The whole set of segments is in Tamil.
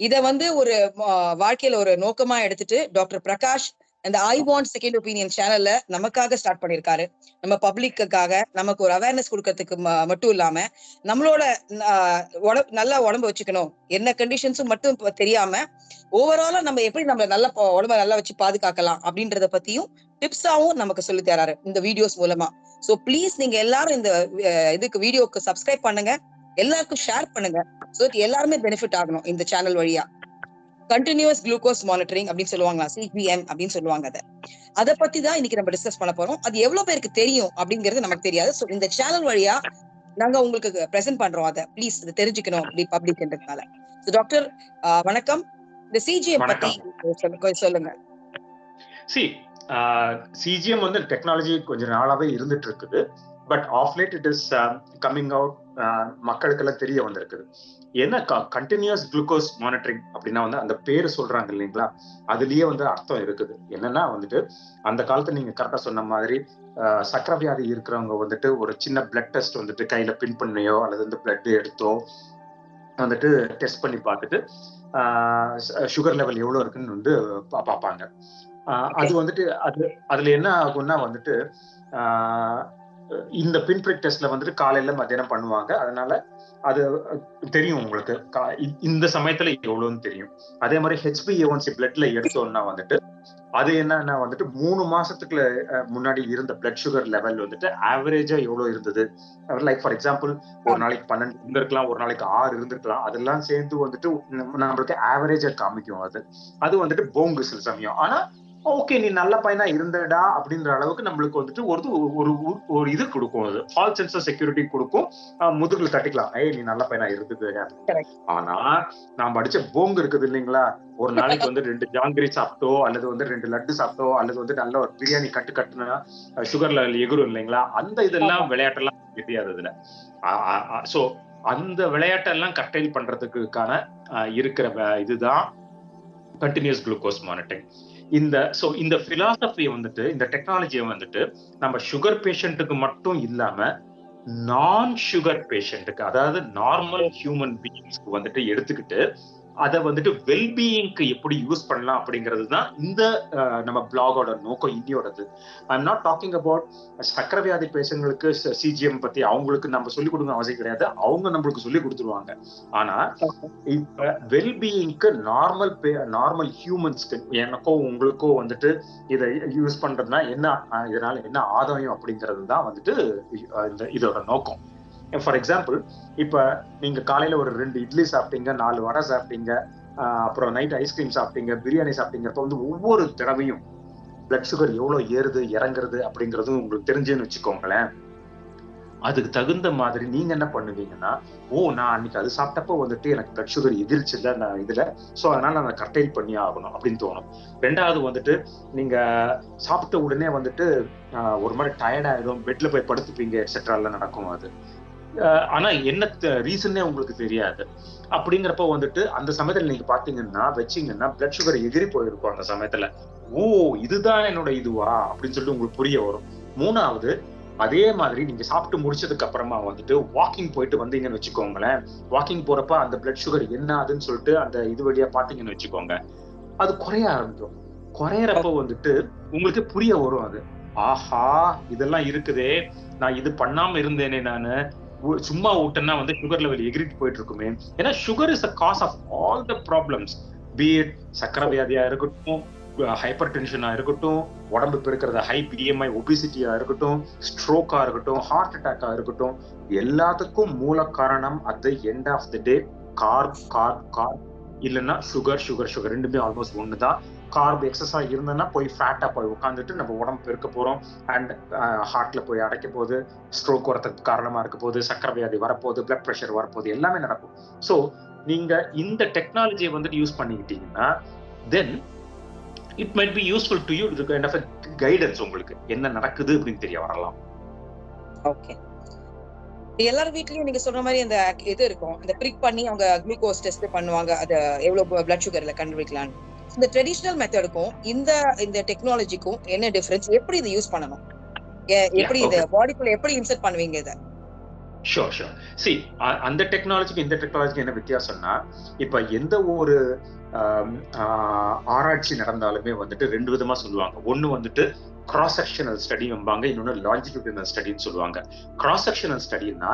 இத வந்து ஒரு வாழ்க்கையில ஒரு நோக்கமா எடுத்துட்டு டாக்டர் பிரகாஷ் அந்த ஐ வாண்ட் செகண்ட் ஒப்பீனியன் சேனல்ல நமக்காக ஸ்டார்ட் பண்ணிருக்காரு. நம்ம பப்ளிக்குக்காக நமக்கு ஒரு அவேர்னஸ் கொடுக்கறதுக்கு மட்டும் இல்லாம நம்மளோட ஆஹ், நல்லா உடம்பு வச்சுக்கணும். என்ன கண்டிஷன்ஸும் மட்டும் தெரியாம ஓவராலா நம்ம எப்படி நம்ம நல்ல உடம்ப நல்லா வச்சு பாதுகாக்கலாம் அப்படின்றத பத்தியும் டிப்ஸாவும் நமக்கு சொல்லி தராரு இந்த வீடியோஸ் மூலமா. சோ ப்ளீஸ் நீங்க எல்லாரும் இந்த இதுக்கு வீடியோக்கு சப்ஸ்கிரைப் பண்ணுங்க. எல்லாருக்கும் ஷேர் பண்ணுங்க. சோ எல்லாருமே பெனிஃபிட் ஆகணும் இந்த சேனல் வழியா. கண்டினியூஸ் குளுக்கோஸ் மானிட்டரிங் அப்படின்னு சொல்லுவாங்களா? சிபிஎம் அப்படின்னு சொல்லுவாங்க அதை. அதை பத்தி தான் இன்னைக்கு நம்ம டிஸ்கஸ் பண்ண போறோம். அது எவ்வளவு பேருக்கு தெரியும் அப்படிங்கிறது நமக்கு தெரியாது. சோ இந்த சேனல் வழியா நாங்க உங்களுக்கு பிரசன்ட் பண்றோம் அதை. ப்ளீஸ் இதை தெரிஞ்சுக்கணும் அப்படி பப்ளிக்ன்றதுனால ஸோ டாக்டர் வணக்கம். இந்த சிஜிஎம் பத்தி சொல்லுங்க- சொல்லுங்க. சி சிஜிஎம் வந்து டெக்னாலஜி கொஞ்ச நாளாவே இருந்துட்டு இருக்குது. But of late it is coming out மக்களுக்கெல்லாம் தெரிய வந்திருக்குது. என்ன கண்டினியூஸ் குளுக்கோஸ் மானிட்டரிங் அப்படின்னா வந்து அந்த பேரு சொல்றாங்க இல்லைங்களா? அதுலயே வந்து அர்த்தம் இருக்குது. என்னன்னா வந்துட்டு அந்த காலத்துல நீங்க கரெக்டா சொன்ன மாதிரி சக்கரை வியாதி இருக்கிறவங்க வந்துட்டு ஒரு சின்ன பிளட் டெஸ்ட் வந்துட்டு கையில பின் பண்ணியோ அல்லது வந்து பிளட் எடுத்தோ வந்துட்டு டெஸ்ட் பண்ணி பார்த்துட்டு சுகர் லெவல் எவ்வளவு இருக்குன்னு வந்து பார்ப்பாங்க. அது வந்துட்டு அது அதுல என்ன ஆகும்னா வந்துட்டு இந்த பின்பிரிக் டெஸ்ட்ல வந்துட்டு காலையில மத்தியானம் பண்ணுவாங்க. அதனால அது தெரியும் உங்களுக்கு. இந்த சமயத்துல எவ்வளவுன்னு தெரியும். அதே மாதிரி ஹெச்பிஏஒன்சி பிளட்ல எடுத்தோம்னா வந்துட்டு அது என்னன்னா வந்துட்டு மூணு மாசத்துக்குள்ள முன்னாடி இருந்த பிளட் சுகர் லெவல் வந்துட்டு ஆவரேஜா எவ்வளவு இருந்தது? லைக் ஃபார் எக்ஸாம்பிள் ஒரு நாளைக்கு பன்னெண்டு இருந்திருக்கலாம் ஒரு நாளைக்கு ஆறு இருந்திருக்கலாம். அதெல்லாம் சேர்ந்து வந்துட்டு நம்ம- நம்மளுக்கு ஆவரேஜா காமிக்கும் அது. அது வந்துட்டு போங்கு சில சமயம் ஆனா ஓகே நீ நல்ல பையனா இருந்தடா அப்படின்ற அளவுக்கு நம்மளுக்கு வந்துட்டு ஒரு ஒரு ஒரு- இது கொடுக்கும் அது. ஃபால் சென்ஸ் ஆஃப் செக்யூரிட்டி கொடுக்கும். முதுகுல தட்டிக்கலாம். ஏய் நீ நல்ல பையனா இருந்தது. ஆனா நாம் படிச்ச போங்கு இருக்குது இல்லைங்களா? ஒரு நாளைக்கு வந்து ரெண்டு ஜாங்கிரி சாப்பிட்டோ அல்லது வந்து ரெண்டு லட்டு சாப்பிட்டோ அல்லது வந்து நல்ல ஒரு பிரியாணி கட்டு கட்டுனா சுகர் லெவல் எகுரும் இல்லைங்களா? அந்த இதெல்லாம் விளையாட்டெல்லாம் தெரியாது இதுல சோ அந்த விளையாட்டெல்லாம் கட்டைல் பண்றதுக்கான இருக்கிற இதுதான் கண்டினியூஸ் குளுக்கோஸ் மானிட்டரிங் இந்த சோ இந்த பிலாசபி வந்துட்டு இந்த டெக்னாலஜியை வந்துட்டு நம்ம சுகர் பேஷண்ட்டுக்கு மட்டும் இல்லாம நான் சுகர் பேஷண்ட்டுக்கு அதாவது நார்மல் ஹியூமன் பீயிங்ஸ்க்கு வந்துட்டு எடுத்துக்கிட்டு அதை வந்துட்டு வெல்பீயிங்க்கு எப்படி யூஸ் பண்ணலாம் அப்படிங்கிறது தான் இந்த அஹ், நம்ம பிளாகோட நோக்கம் இன்னியோடது. I am not talking about சக்கரை வியாதி பேஷண்ட்களுக்கு சிஜிஎம் பத்தி அவங்களுக்கு நம்ம சொல்லிக் கொடுக்க அவசியம் கிடையாது. அவங்க நம்மளுக்கு சொல்லி கொடுத்துருவாங்க. ஆனா இப்ப வெல்பீயிங்க்கு நார்மல் நார்மல் ஹியூமன்ஸ்க்கு எனக்கோ உங்களுக்கோ வந்துட்டு இதை யூஸ் பண்றதுனா என்ன இதனால என்ன ஆதாயம் அப்படிங்கிறது தான் வந்துட்டு இந்த இதோட நோக்கம். ஃபார் எக்ஸாம்பிள் இப்போ நீங்கள் காலையில் ஒரு ரெண்டு இட்லி சாப்பிட்டீங்க நாலு வடை சாப்பிட்டீங்க அப்புறம் நைட் ஐஸ்கிரீம் சாப்பிட்டீங்க பிரியாணி சாப்பிட்டீங்க வந்து ஒவ்வொரு தடவையும் பிளட் சுகர் எவ்வளோ ஏறுது இறங்குறது அப்படிங்கிறதும் உங்களுக்கு தெரிஞ்சுன்னு வச்சுக்கோங்களேன். அதுக்கு தகுந்த மாதிரி நீங்க என்ன பண்ணுவீங்கன்னா ஓ நான் அன்னைக்கு அது சாப்பிட்டப்போ வந்துட்டு எனக்கு பிளட் சுகர் எதிர்ச்சு இல்லை நான் இதுல ஸோ அதனால நான் கர்டைல் பண்ணி ஆகணும் அப்படின்னு தோணும். ரெண்டாவது வந்துட்டு நீங்க சாப்பிட்ட உடனே வந்துட்டு ஒரு மாதிரி டயர்டாயிடும் பெட்ல போய் படுத்துப்பீங்க எக்ஸெட்ரா எல்லாம் நடக்கும் அது. ஆனா என்ன ரீசன்னே உங்களுக்கு தெரியாது. அப்படிங்கிறப்ப வந்துட்டு அந்த சமயத்துல நீங்க பாத்தீங்கன்னா வச்சீங்கன்னா பிளட் சுகர் எகிரி போயிருக்கும் அந்த சமயத்துல. ஓ இதுதான் என்னோட இதுவா? அப்படின்னு சொல்லிட்டு உங்களுக்கு புரிய வரும். மூணாவது அதே மாதிரி நீங்க சாப்பிட்டு முடிச்சதுக்கு அப்புறமா வந்துட்டு வாக்கிங் போயிட்டு வந்தீங்கன்னு வச்சுக்கோங்களேன். வாக்கிங் போறப்ப அந்த பிளட் சுகர் என்ன ஆகுதுன்னு சொல்லிட்டு அந்த இது வழியா பாத்தீங்கன்னு வச்சுக்கோங்க. அது குறைய ஆரம்பிக்கும். குறையறப்ப வந்துட்டு உங்களுக்கு புரிய வரும் அது. ஆஹா இதெல்லாம் இருக்குதே. நான் இது பண்ணாம இருந்தேனே நானு. சும்மா ஊட்டனா வந்து சுகர் லெவல் எகிரிட்டு போயிட்டு இருக்குமே ஏன்னா sugar is a cause of all the problems be it சக்கரை வியாதியா இருக்கட்டும் ஹைப்பர் டென்ஷனா இருக்கட்டும் உடம்பு பெருக்கிறத ஹை பிஎம்ஐ ஒபிசிட்டியா இருக்கட்டும் ஸ்ட்ரோக்கா இருக்கட்டும் ஹார்ட் அட்டாக்கா இருக்கட்டும் எல்லாத்துக்கும் மூல காரணம் at the end of the day carb carb carb இல்லைன்னா சுகர் சுகர் சுகர் ரெண்டுமே ஆல்மோஸ்ட் ஒன்று தான் கார்பு எக்ஸஸாக இருந்ததுன்னா போய் ஃபேட்டா போய் உட்காந்துட்டு நம்ம உடம்பு பெருக்க போறோம். அண்ட் ஹார்ட்ல போய் அடைக்க போகுது. ஸ்ட்ரோக் வரத்துக்கு காரணமா இருக்க போகுது. சக்கரை வியாதி வரப்போகுது. பிளட் ப்ரெஷர் வரப்போகுது. எல்லாமே நடக்கும். ஸோ நீங்க இந்த டெக்னாலஜியை வந்துட்டு use பண்ணிக்கிட்டீங்கன்னா then it might be useful to you இது கைண்ட் ஆஃப் கைடன்ஸ் உங்களுக்கு. என்ன நடக்குது அப்படின்னு தெரிய வரலாம். ஓகே எல்லார் வீட்லயும் நீங்க சொல்ற மாதிரி அந்த இது இருக்கும். இந்த பிரிக் பண்ணி அவங்க குளுக்கோஸ் டெஸ்ட் பண்ணுவாங்க. அது எவ்வளவு பிளட் சுகர்ல கண்டுபிடிக்கலாம்னு இந்த ட்ரெடிஷனல் மெத்தடுக்கும் இந்த இந்த டெக்னாலஜிக்கும் என்ன டிஃபரன்ஸ் எப்படி இதை யூஸ் பண்ணணும்? எப்படி இத பாடிக்குள்ள எப்படி இன்சர்ட் பண்ணுவீங்க இத? ஷோர் ஷோர் சி அந்த டெக்னாலஜிக்கு இந்த டெக்னாலஜிக்கு என்ன வித்தியாசம்னா இப்ப எந்த ஒரு ஆராய்ச்சி நடந்தாலுமே வந்துட்டு ரெண்டு விதமா சொல்லுவாங்க. ஒண்ணு வந்துட்டு கிராஸ் செக்ஷனல் ஸ்டடி வைப்பாங்க இன்னொன்னு லாஞ்சிடியூடினல் ஸ்டடின்னு சொல்லுவாங்க. கிராஸ் செக்ஷனல் ஸ்டடின்னா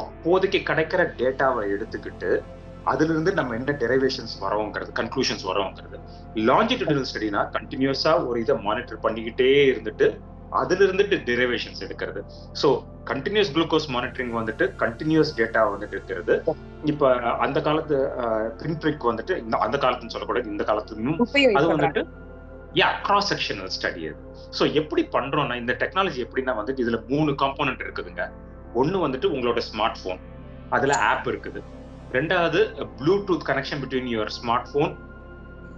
அப்போதைக்கு கிடைக்கிற டேட்டாவை எடுத்துக்கிட்டு அதுல இருந்து நம்ம என்ன டெரிவேஷன்ஸ் வரோங்கிறது கன்க்ளூஷன்ஸ் வரோங்கிறது லாஞ்சிடியூடினல் ஸ்டடினா கண்டினியூஸா ஒரு இதை மானிட்டர் பண்ணிக்கிட்டே இருந்துட்டு அதுல இருந்துட்டு டெரிவேஷன்ஸ் எடுக்கிறது. ஸோ கண்டினியூஸ் குளுக்கோஸ் மானிட்டரிங் வந்துட்டு கண்டினியூஸ் டேட்டா வந்துட்டு இருக்கிறது இப்ப அந்த காலத்து பிரிண்ட்ரிக் வந்துட்டு இந்த அந்த காலத்துன்னு சொல்லக்கூடாது இந்த காலத்துலயும் அது. வந்துட்டு யா கிராஸ் செக்ஷனல் ஸ்டடி அது. ஸோ எப்படி பண்றோம்னா இந்த டெக்னாலஜி எப்படின்னா வந்துட்டு இதுல மூணு காம்போனன்ட் இருக்குதுங்க. ஒண்ணு வந்துட்டு உங்களோட ஸ்மார்ட் போன் அதுல ஆப் இருக்குது. ரெண்டாவது Bluetooth connection between your smart phone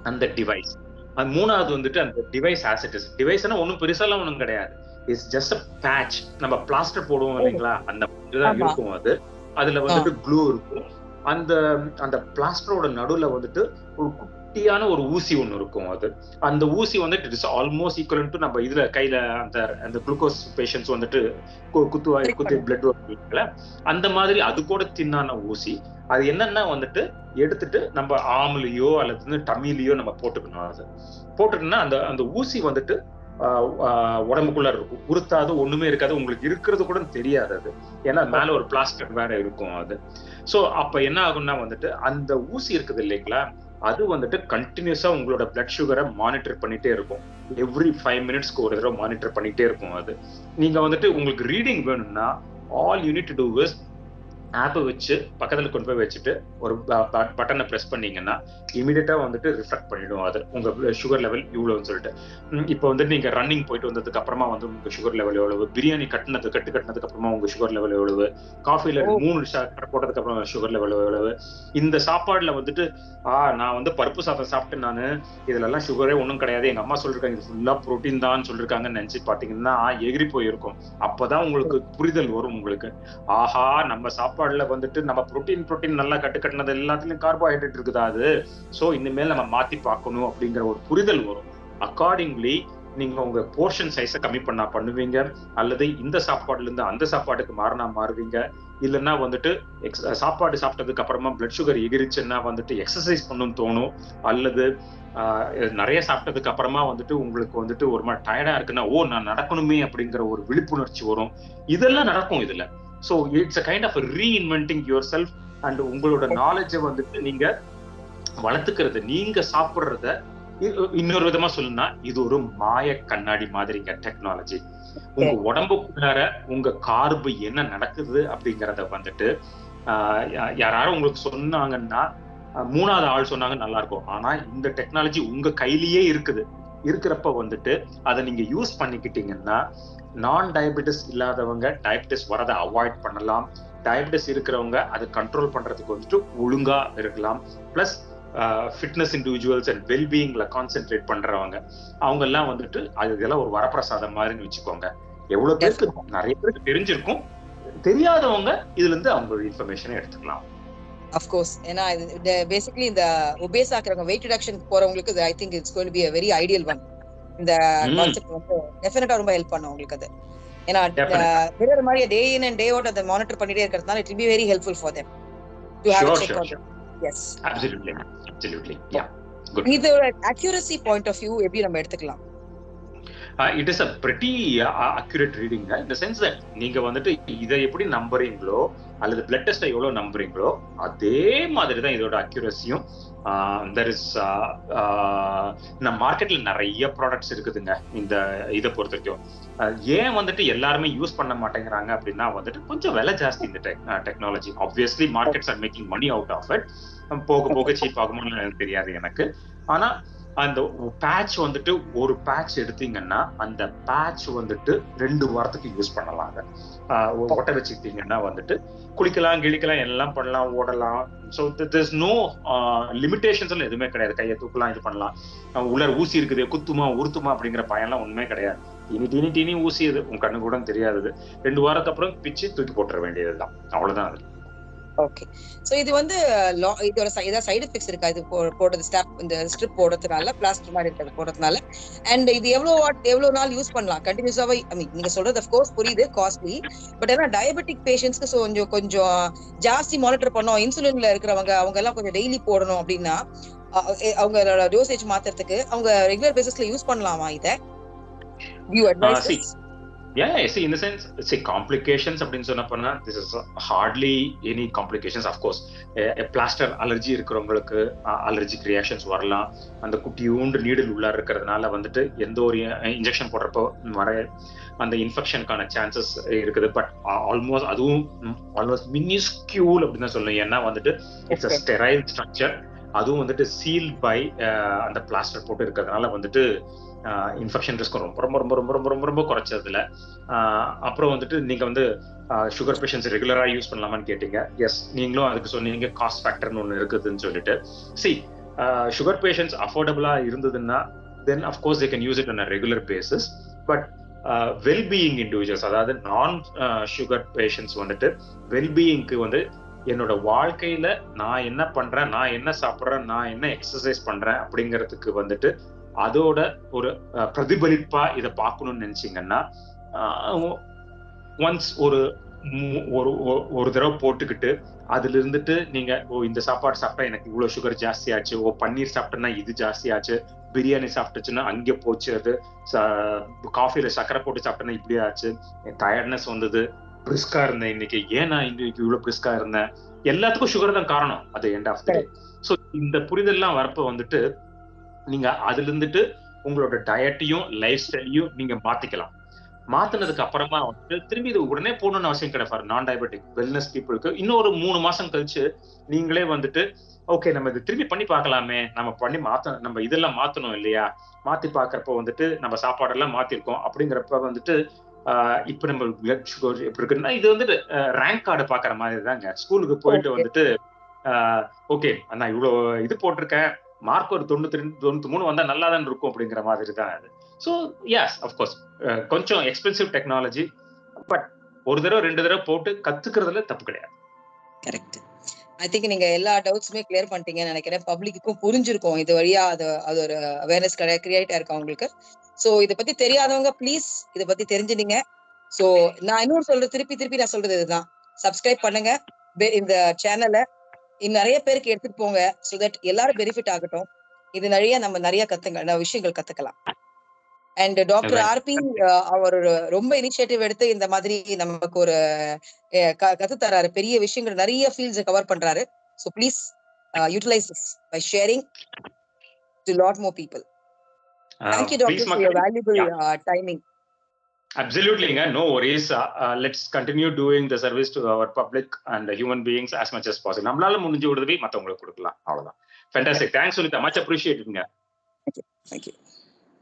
அந்த டிவைஸ் அது மூணாவது வந்துட்டு அந்த டிவைஸ் ஆசிட்டிஸ் டிவைஸ்னா ஒன்றும் பெருசாலாம் ஒன்றும் கிடையாது. இட்ஸ் ஜஸ்ட் பேட்ச் நம்ம பிளாஸ்டர் போடுவோம் இல்லைங்களா? அந்த இதுதான். இருக்கும் அது. அதுல வந்துட்டு க்ளூ இருக்கும். அந்த அந்த பிளாஸ்டரோட நடுவுல வந்துட்டு ஒரு குட்டியான ஒரு ஊசி ஒண்ணு இருக்கும் அது. அந்த ஊசி வந்துட்டு இட்ஸ் ஆல்மோஸ்ட் ஈக்குவல் டு நம்ம இதுல கையில அந்த அந்த குளுக்கோஸ் பேஷண்ட்ஸ் வந்துட்டு கு- குத்துவாய் Prick குத்தி பிளட் வரும்ல அந்த மாதிரி அது கூட தின்னான ஊசி. அது என்னன்னா வந்துட்டு எடுத்துட்டு நம்ம ஆம்லயோ அல்லது வந்து டம்மிலையோ நம்ம போட்டுக்கணும் அது. போட்டுட்டோம்னா அந்த அந்த ஊசி வந்துட்டு உடம்புக்குள்ள இருக்கும். உறுத்தாது ஒண்ணுமே இருக்காது. உங்களுக்கு இருக்கிறது கூட தெரியாது அது. ஏன்னா மேல ஒரு பிளாஸ்டிக் வேற இருக்கும் அது. சோ அப்ப என்ன ஆகும்னா வந்துட்டு அந்த ஊசி இருக்குது இல்லைங்களா? அது வந்துட்டு கண்டினியூஸா உங்களோட பிளட் சுகரை மானிட்டர் பண்ணிட்டே இருக்கும். எவ்ரி ஃபைவ் மினிட்ஸ்க்கு ஒரு தடவை மானிட்டர் பண்ணிட்டே இருக்கும் அது. நீங்க வந்துட்டு உங்களுக்கு ரீடிங் வேணும்னா ஆல் யூனிட் டு இஸ் ஆப்பை வச்சு பக்கத்துல கொண்டு போய் வச்சுட்டு ஒரு பட்டனை பிரஸ் பண்ணீங்கன்னா இமீடியட்டா வந்துட்டு ரிஃப்ளெக்ட் பண்ணிடும் அது. உங்க சுகர் லெவல் இவ்வளவுன்னு சொல்லிட்டு. இப்போ வந்து நீங்க ரன்னிங் போயிட்டு வந்ததுக்கு அப்புறமா வந்து உங்க சுகர் லெவல் எவ்வளவு? பிரியாணி கட்டினது கட்டு கட்டினதுக்கு அப்புறமா உங்க சுகர் லெவல் எவ்வளவு? காஃபில. மூணு ஷாட் போட்டதுக்கு அப்புறம் சுகர் லெவல் எவ்வளவு? இந்த சாப்பாடுல வந்துட்டு ஆ நான் வந்து பருப்பு சாதம் சாப்பிட்டு நானு. இதுல எல்லாம் சுகரே ஒண்ணும் கிடையாது. எங்க அம்மா சொல்லிருக்காங்க இது ஃபுல்லா புரோட்டீன் தான் சொல்லிருக்காங்கன்னு நினைச்சு பாத்தீங்கன்னா எகிரி போயிருக்கும். அப்பதான் உங்களுக்கு புரிதல் வரும் உங்களுக்கு. ஆஹா நம்ம சாப்பாடுல வந்துட்டு நம்ம புரோட்டீன் புரோட்டீன் நல்லா கட்டு கட்டினது எல்லாத்துலயும் கார்போஹைட்ரேட் இருக்குதா அது? சோ இனிமேல் நம்ம மாத்தி பார்க்கணும் அப்படிங்கிற ஒரு புரிதல் வரும். அக்கார்டிங்லி நீங்க உங்க போர்ஷன் சைஸை கம்மி பண்ணா பண்ணுவீங்க. அல்லது இந்த சாப்பாடுல இருந்து அந்த சாப்பாட்டுக்கு மாறினா மாறுவீங்க. இல்லைன்னா வந்துட்டு எக்ஸ் சாப்பாடு சாப்பிட்டதுக்கு அப்புறமா பிளட் சுகர் எகிரிச்சுன்னா வந்துட்டு எக்ஸசைஸ் பண்ணணும்னு தோணும். அல்லது நிறைய சாப்பிட்டதுக்கு அப்புறமா வந்துட்டு உங்களுக்கு வந்துட்டு ஒரு மாதிரி டயர்டா இருக்குன்னா ஓ நான் நடக்கணுமே அப்படிங்கிற ஒரு விழிப்புணர்ச்சி வரும். இதெல்லாம் நடக்கும் இதுல. So it's a kind of reinventing your self and உங்களோட நாலேஜை வந்துட்டு நீங்க வளர்த்துக்கிறது நீங்க சாப்பிடுறத இன்னொரு விதமா சொல்லணும்னா இது ஒரு மாய கண்ணாடி மாதிரிங்க டெக்னாலஜி உங்க உடம்புக்குள்ளார உங்க கார்பு என்ன நடக்குது அப்படிங்கறத வந்துட்டு யாராரும் உங்களுக்கு சொன்னாங்கன்னா மூணாவது ஆள் சொன்னாங்க நல்லா இருக்கும் ஆனா இந்த டெக்னாலஜி உங்க கையிலேயே இருக்குது. இருக்கிறப்ப வந்துட்டு அதை நீங்க யூஸ் பண்ணிக்கிட்டீங்கன்னா நான் டயபெட்டிஸ் இல்லாதவங்க டயபெட்டிஸ் வரதை அவாய்ட் பண்ணலாம். டயபெட்டிஸ் இருக்கிறவங்க அதை கண்ட்ரோல் பண்றதுக்கு வந்துட்டு ஒழுங்கா இருக்கலாம். பிளஸ் ஃபிட்னஸ் இண்டிவிஜுவல்ஸ் அண்ட் வெல்பீயிங்ல கான்சென்ட்ரேட் பண்றவங்க அவங்க எல்லாம் வந்துட்டு அது இதெல்லாம் ஒரு வரப்பிரசாதம் மாதிரின்னு வச்சுக்கோங்க. எவ்வளவு பேருக்கு நிறைய பேருக்கு தெரிஞ்சிருக்கும். தெரியாதவங்க இதுல இருந்து அவங்க இன்ஃபர்மேஷனை எடுத்துக்கலாம். அஃப்கோர்ஸ் ஏன்னா இது பேசிக்கலி இந்த ஒபேஸ் ஆக்குறவங்க வெயிட் ரிடக்ஷன் போறவங்களுக்கு I think it's going be very ideal one இந்த. கான்செப்ட் வந்து டெஃபினட்டா ரொம்ப ஹெல்ப் பண்ணும் உங்களுக்கு அது ஏன்னா. வேற மாதிரி day in and day out அதை மானிட்டர் பண்ணிட்டே இருக்கிறதுனால it be very helpful for them to have check sure, on sure. Yes Absolutely. Absolutely. Yeah. Good. இதோட அக்யூரசி பாயிண்ட் ஆஃப் வியூ எப்படி நம்ம எடுத்துக்கலாம் it is a pretty accurate reading இந்த சென்ஸ் தட் நீங்க வந்துட்டு இதை எப்படி நம்புறீங்களோ அல்லது பிளட் டெஸ்ட்டை எவ்வளவு நம்புறீங்களோ அதே மாதிரி தான் இதோட அக்யூரஸியும் தெர் இஸ் நம்ம மார்க்கெட்ல நிறைய ப்ராடக்ட்ஸ் இருக்குதுங்க இந்த இதை பொறுத்த வரைக்கும். Uh, ஏன் வந்துட்டு எல்லாருமே யூஸ் பண்ண மாட்டேங்கிறாங்க அப்படின்னா வந்துட்டு கொஞ்சம் விலை ஜாஸ்தி இந்த technology obviously markets are making money out of it போக போக சீப் ஆகுமோன்னு எனக்கு தெரியாது எனக்கு. ஆனா அந்த பேட்ச் வந்துட்டு ஒரு பேட்ச் எடுத்தீங்கன்னா அந்த பேட்ச் வந்துட்டு ரெண்டு வாரத்துக்கு யூஸ் பண்ணலாம் ஒட்டை ஒட்ட வச்சுக்கிட்டீங்கன்னா வந்துட்டு குளிக்கலாம் கிழிக்கலாம் எல்லாம் பண்ணலாம் ஓடலாம். ஸோ திஸ் நோ லிமிடேஷன்ஸ் எல்லாம் எதுவுமே கிடையாது. கையை தூக்கலாம் இது பண்ணலாம். அஹ் உள்ள ஊசி இருக்குது குத்துமா உருத்துமா அப்படிங்கிற பயம்லாம் ஒண்ணுமே கிடையாது. இனி டினி டினி ஊசி இது உன் கண்ணு கூட தெரியாதது. ரெண்டு வாரத்துக்கு அப்புறம் பிச்சு தூக்கி போட்டுற வேண்டியதுதான். அவ்வளவுதான் அது ஓகே சோ இது வந்து இதோட ஏதாவது சைடு எஃபெக்ட்ஸ் இருக்கா? இது போடுறது ஸ்டாப் இந்த ஸ்ட்ரிப் போடுறதுனால பிளாஸ்டர் மாதிரி இருக்கிறது போடுறதுனால. அண்ட் இது எவ்வளவு வாட் எவ்வளவு நாள் யூஸ் பண்ணலாம்? கண்டினியூஸாவே ஐ மீன் நீங்க சொல்றது course புரியுது காஸ்ட்லி பட் ஏன்னா டயபெட்டிக் பேஷண்ட்ஸ்க்கு கொஞ்சம் கொஞ்சம் ஜாஸ்தி மானிட்டர் பண்ணோம். இன்சுலின்ல இருக்கிறவங்க அவங்க எல்லாம் கொஞ்சம் டெய்லி போடணும் அப்படின்னா அவங்களோட டோசேஜ் மாத்துறதுக்கு அவங்க ரெகுலர் பேசிஸ்ல யூஸ் பண்ணலாமா இத? The sense, see, complications அப்படின்னு சொன்ன போனா this is hardly any complications, of course. Plaster allergy இருக்கிறவங்களுக்கு அலர்ஜிக் ரியாக்ஷன்ஸ் வரலாம் அந்த குட்டியூண்டு நீடில் உள்ள இருக்கிறதுனால வந்துட்டு எந்த ஒரு இன்ஜெக்ஷன் போடுறப்போ வர அந்த இன்ஃபெக்ஷனுக்கான சான்சஸ் இருக்குது பட் ஆல்மோஸ்ட் அதுவும் ஆல்மோஸ்ட் மினிஸ்கியூல் அப்படின்னு தான் சொல்லணும் ஏன்னா வந்துட்டு இட்ஸ் Okay. ஸ்டெரைல் ஸ்ட்ரக்சர் அதுவும் வந்துட்டு சீல் பை அந்த பிளாஸ்டர் போட்டு இருக்கிறதுனால வந்துட்டு இன்ஃபெக்ஷன் ரிஸ்க் ரொம்ப ரொம்ப ரொம்ப ரொம்ப ரொம்ப ரொம்ப ரொம்ப குறைச்சதுல. அப்புறம் வந்துட்டு நீங்க வந்து சுகர் பேஷன்ஸ் ரெகுலரா யூஸ் பண்ணலாமான்னு கேட்டீங்க. எஸ் நீங்களும் அதுக்கு சொன்னீங்க காஸ்ட் ஃபேக்டர்னு ஒன்று இருக்குதுன்னு சொல்லிட்டு. சி சுகர் பேஷன்ஸ் அஃபோர்டபுளா இருந்ததுன்னா then of course they can use it on regular basis but wellbeing individuals அதாவது நான் சுகர் பேஷன்ஸ் வந்துட்டு வெல்பீயிங்க்கு வந்து என்னோட வாழ்க்கையில நான் என்ன பண்றேன் நான் என்ன சாப்பிட்றேன் நான் என்ன எக்ஸசைஸ் பண்றேன் அப்படிங்கிறதுக்கு வந்துட்டு அதோட ஒரு பிரதிபலிப்பா இதை பார்க்கணும்னு நினைச்சீங்கன்னா ஒன்ஸ் ஒரு ஒரு ஒரு தடவை போட்டுக்கிட்டு அதுல இருந்துட்டு நீங்க ஓ இந்த சாப்பாடு சாப்பிட்டா எனக்கு இவ்வளவு சுகர் ஜாஸ்தி ஆச்சு ஓ பன்னீர் சாப்பிட்டேன்னா இது ஜாஸ்தி ஆச்சு பிரியாணி சாப்பிட்டுச்சுன்னா அங்கே போச்சு அது காஃபில சக்கரை போட்டு சாப்பிட்டேன்னா இப்படி ஆச்சு. டயர்ட்னஸ் வந்தது. பிரிஸ்கா இருந்தேன் இன்னைக்கு. ஏன் நான் இன்னைக்கு இவ்வளவு பிரிஸ்கா இருந்தேன். எல்லாத்துக்கும் சுகர் தான் காரணம். அது எண்ட் ஆஃப் டே ஸோ இந்த புரிதல்லாம் வரப்ப வந்துட்டு நீங்க அதுல இருந்துட்டு உங்களோட டயட்டையும் லைஃப் ஸ்டைலையும் நீங்க மாத்திக்கலாம். மாத்தினதுக்கு அப்புறமா வந்து திரும்பி இது உடனே போகணும்னு அவசியம் கிடையாது. ஃபார் நான் டயபெட்டிக் வெல்னஸ் பீப்புளுக்கு இன்னும் ஒரு மூணு மாசம் கழிச்சு நீங்களே வந்துட்டு ஓகே நம்ம இது திரும்பி பண்ணி பார்க்கலாமே. நம்ம பண்ணி மாத்த நம்ம இதெல்லாம் மாத்தணும் இல்லையா? மாத்தி பார்க்கறப்ப வந்துட்டு நம்ம சாப்பாடெல்லாம் மாத்திருக்கோம். அப்படிங்கிறப்ப வந்துட்டு ஆஹ் இப்ப நம்ம பிளட் சுகர் எப்படி இருக்குன்னா இது வந்துட்டு ரேங்க் கார்டு பாக்குற மாதிரி தாங்க. ஸ்கூலுக்கு போயிட்டு. வந்துட்டு ஓகே நான் இவ்வளவு இது போட்டிருக்கேன். மார்க் ஒரு தொண்ணூத்தி ரெண்டு தொண்ணூத்தி மூணு வந்தா நல்லா தான் இருக்கும் அப்படிங்கிற மாதிரி தான் அது ஸோ எஸ் அஃப்கோர்ஸ் கொஞ்சம் எக்ஸ்பென்சிவ் டெக்னாலஜி பட் ஒரு தடவை ரெண்டு தடவை போட்டு கத்துக்கிறதுல தப்பு கிடையாது. கரெக்ட் ஐ திங்க் நீங்க எல்லா டவுட்ஸுமே கிளியர் பண்ணிட்டீங்கன்னு நினைக்கிறேன். பப்ளிக்கும் புரிஞ்சிருக்கும். இது வழியா அது அது ஒரு அவேர்னஸ் கிரியேட் ஆயிருக்கும் உங்களுக்கு ஸோ இதை பத்தி தெரியாதவங்க ப்ளீஸ் இதை பத்தி தெரிஞ்சுனீங்க. ஸோ நான் இன்னொரு சொல்றது திருப்பி திருப்பி நான் சொல்றது இதுதான். சப்ஸ்கிரைப் பண்ணுங்க. இந்த சேனலை இன்னும் நிறைய பேருக்கு எடுத்துட்டு போங்க சோ தட் எல்லாரும் பெனிஃபிட் ஆகட்டும். இது நிறைய நம்ம நிறைய கத்துங்க விஷயங்கள் கத்துக்கலாம். And doctor. ஆர்பி அவர் ரொம்ப இனிஷியேட்டிவ் எடுத்து இந்த மாதிரி நமக்கு ஒரு கத்து தராரு. பெரிய விஷயங்கள் நிறைய ஃபீல்ட்ஸ் கவர் பண்றாரு. So please utilise by sharing to lot more people thank you doctor for your valuable timing Absolutely, no worries. Uh, uh, let's continue doing the service to our public and the human beings as much as possible. நம்மளால முடிஞ்ச உதவி மத்தவங்களுக்கு கொடுக்கலாம் அவ்வளவுதான் ஃபேண்டாஸ்டிக் தேங்க்ஸ் சுனிதா மச் அப்ரிஷியேட்டுங்க தேங்க்யூ